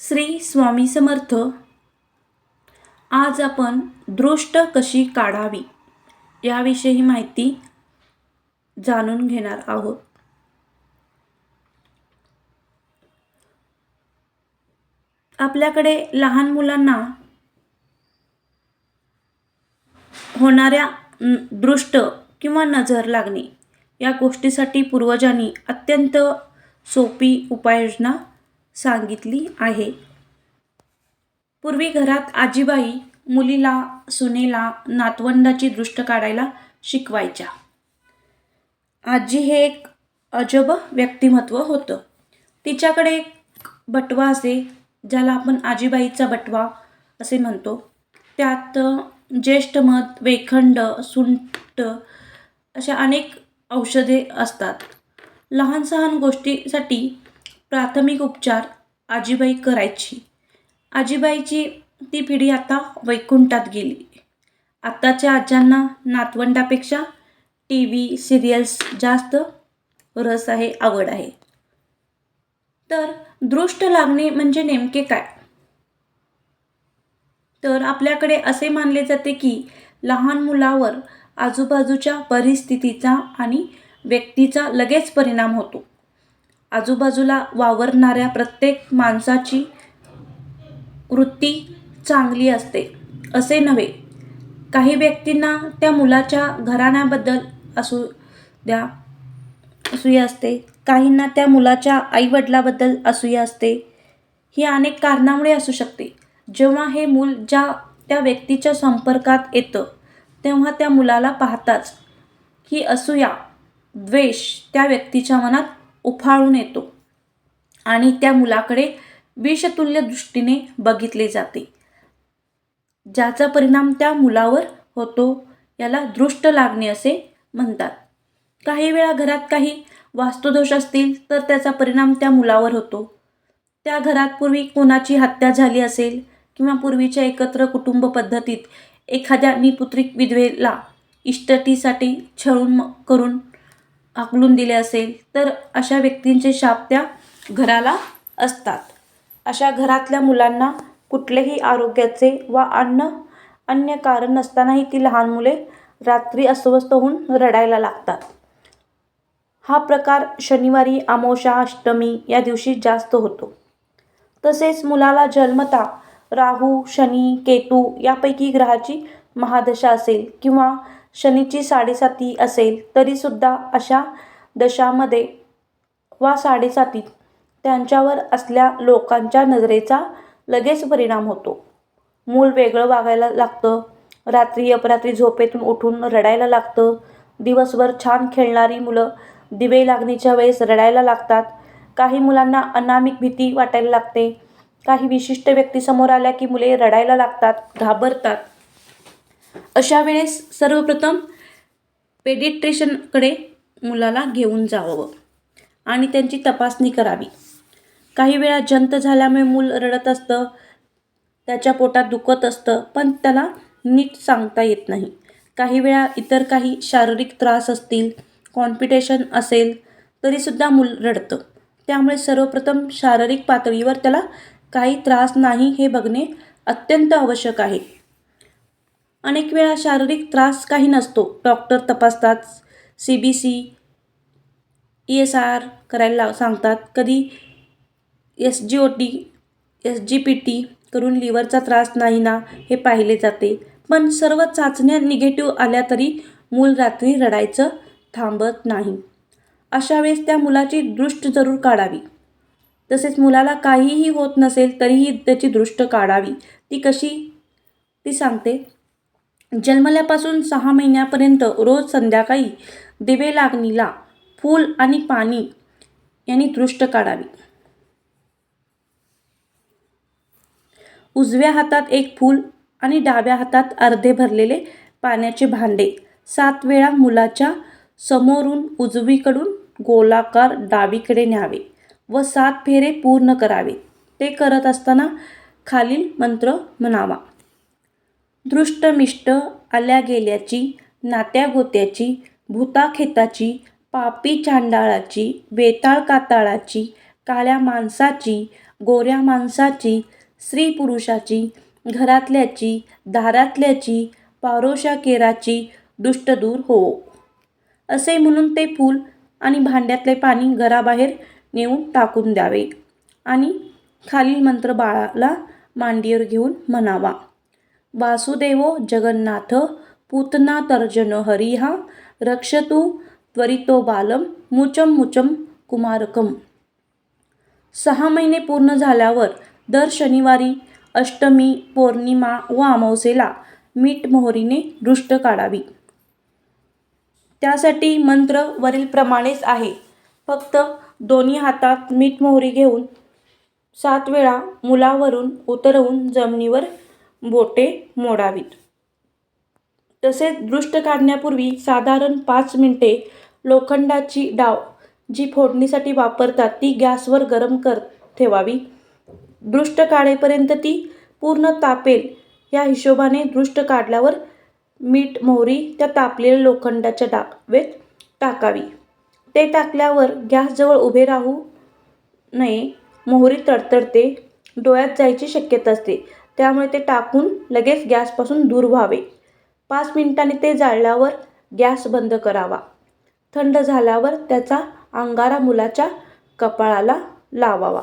श्री स्वामी समर्थ. आज आपण दृष्ट कशी काढावी याविषयी माहिती जाणून घेणार आहोत. आपल्याकडे लहान मुलांना होणाऱ्या दृष्ट किंवा नजर लागणे या गोष्टीसाठी पूर्वजांनी अत्यंत सोपी उपाययोजना सांगितली आहे. पूर्वी घरात आजीबाई मुलीला सुनेला नातवंडाची दृष्ट काढायला शिकवायच्या. आजी हे एक अजब व्यक्तिमत्व होतं. तिच्याकडे एक बटवा असे ज्याला आपण आजीबाईचा बटवा असे म्हणतो. त्यात ज्येष्ठ मध वेखंड सुंट अशा अनेक औषधे असतात. लहान सहान गोष्टीसाठी प्राथमिक उपचार आजीबाई करायची. आजीबाईची ती पिढी आता वैकुंठात गेली. आत्ताच्या आज्यांना नातवंडापेक्षा टी व्ही सिरियल्स जास्त रस आहे आवड आहे. तर दृष्ट लागणे म्हणजे नेमके काय? तर आपल्याकडे असे मानले जाते की लहान मुलावर आजूबाजूच्या परिस्थितीचा आणि व्यक्तीचा लगेच परिणाम होतो. आजूबाजूला वावरणाऱ्या प्रत्येक माणसाची वृत्ती चांगली असते. असे नव्हे. काही व्यक्तींना त्या मुलाच्या घराण्याबद्दल असू द्या असूया असते. काहींना त्या मुलाच्या आईवडिलाबद्दल असूया असते. ही अनेक कारणामुळे असू शकते. जेव्हा हे मूल ज्या त्या व्यक्तीच्या संपर्कात येतं तेव्हा त्या मुलाला पाहताच ही असूया द्वेष त्या व्यक्तीच्या मनात उफाळून येतो आणि त्या मुलाकडे विषतुल्य दृष्टीने बघितले जाते. ज्याचा परिणाम त्या मुलावर होतो याला दृष्ट लागणे असे म्हणतात. काही वेळा घरात काही वास्तुदोष असतील तर त्याचा परिणाम त्या मुलावर होतो. त्या घरात पूर्वी कोणाची हत्या झाली असेल किंवा पूर्वीच्या एकत्र कुटुंब पद्धतीत एखाद्या निपुत्रिक विधवेला इष्टटीसाठी छळून करून हाकलून दिले असेल तर अशा व्यक्तींचे शाप त्या घराला असतात. अशा घरातल्या मुलांना कुठलेही आरोग्याचे वा अन्न अन्य कारण नसतानाही ती लहान मुले रात्री अस्वस्थ होऊन रडायला लागतात. हा प्रकार शनिवारी अमावस्या अष्टमी या दिवशी जास्त होतो. तसेच मुलाला जन्मता राहू शनी केतू यापैकी ग्रहाची महादशा असेल किंवा शनीची साडेसाती असेल तरीसुद्धा अशा दशामध्ये वा साडेसातीत त्यांच्यावर असल्या लोकांच्या नजरेचा लगेच परिणाम होतो. मूल वेगळं वागायला लागतं. रात्री अपरात्री झोपेतून उठून रडायला लागतं. दिवसभर छान खेळणारी मुलं दिवे लागणीच्या वेळेस रडायला लागतात. काही मुलांना अनामिक भीती वाटायला लागते. काही विशिष्ट व्यक्ती समोर आल्या की मुले रडायला लागतात घाबरतात. अशा वेळेस सर्वप्रथम पेडिट्रिशनकडे मुलाला घेऊन जावं आणि त्यांची तपासणी करावी. काही वेळा जंत झाल्यामुळे मूल रडत असतं त्याच्या पोटात दुखत असतं पण त्याला नीट सांगता येत नाही. काही वेळा इतर काही शारीरिक त्रास असतील कॉम्पिटिशन असेल तरीसुद्धा मूल रडतं. त्यामुळे सर्वप्रथम शारीरिक पातळीवर त्याला काही त्रास नाही हे बघणे अत्यंत आवश्यक आहे. अनेक वेळा शारीरिक त्रास काही नसतो. डॉक्टर तपासतात C B C E S R करायला सांगतात. कधी S G O T S G P T करून लिव्हरचा त्रास नाही ना हे पाहिले जाते. पण सर्व चाचण्या निगेटिव्ह आल्या तरी मूल रात्री रडायचं थांबत नाही. अशा वेळेस त्या मुलाची दृष्ट जरूर काढावी. तसेच मुलाला काहीही होत नसेल तरीही त्याची दृष्ट काढावी. ती कशी? ती सांगते जन्मल्यापासून सहा महिन्यापर्यंत रोज संध्याकाळी दिवे लागणीला फूल आणि पाणी यांनी दृष्ट काढावी. उजव्या हातात एक फूल आणि डाव्या हातात अर्धे भरलेले पाण्याचे भांडे. सात वेळा मुलाच्या समोरून उजवीकडून गोलाकार डावीकडे न्यावे व सात फेरे पूर्ण करावे. ते करत असताना खालील मंत्र म्हणावा. दृष्टमिष्ट आल्या गेल्याची नात्या गोत्याची भूताखेताची पापी चांडाळाची वेताळ काताळाची काळ्या माणसाची गोऱ्या माणसाची स्त्री पुरुषाची घरातल्याची दारातल्याची पारोशा केराची दुष्ट दूर हो. असे म्हणून ते फूल आणि भांड्यातले पाणी घराबाहेर नेऊन टाकून द्यावे आणि खालील मंत्र बाळाला मांडीवर घेऊन म्हणावा. वासुदेवो जगन्नाथ पूतना तर्जन हरिहा रक्षतु त्वरितो बालम मुचम मुचम कुमारकम. सहा महिने पूर्ण झाल्यावर दर शनिवारी अष्टमी पौर्णिमा व अमावसेला मीठ मोहरीने दृष्ट काढावी. त्यासाठी मंत्र वरीलप्रमाणेच आहे. फक्त दोन्ही हातात मीठ मोहरी घेऊन सात वेळा मुलावरून उतरवून जमिनीवर बोटे मोडावीत. तसेच दृष्ट काढण्यापूर्वी साधारण पाच मिनिटे लोखंडाची डाव जी फोडणीसाठी वापरतात ती गॅसवर गरम कर ठेवावी. दृष्ट काढेपर्यंत ती पूर्ण तापेल या हिशोबाने दृष्ट काढल्यावर मीठ मोहरी त्या तापलेल्या लोखंडाच्या डावेत टाकावी. ते टाकल्यावर गॅसजवळ उभे राहू नये मोहरी तडतडते डोळ्यात जायची शक्यता असते. त्यामुळे ते टाकून लगेच गॅसपासून दूर व्हावे. पाच मिनिटांनी ते जाळल्यावर गॅस बंद करावा. थंड झाल्यावर त्याचा अंगारा मुलाच्या कपाळाला लावावा.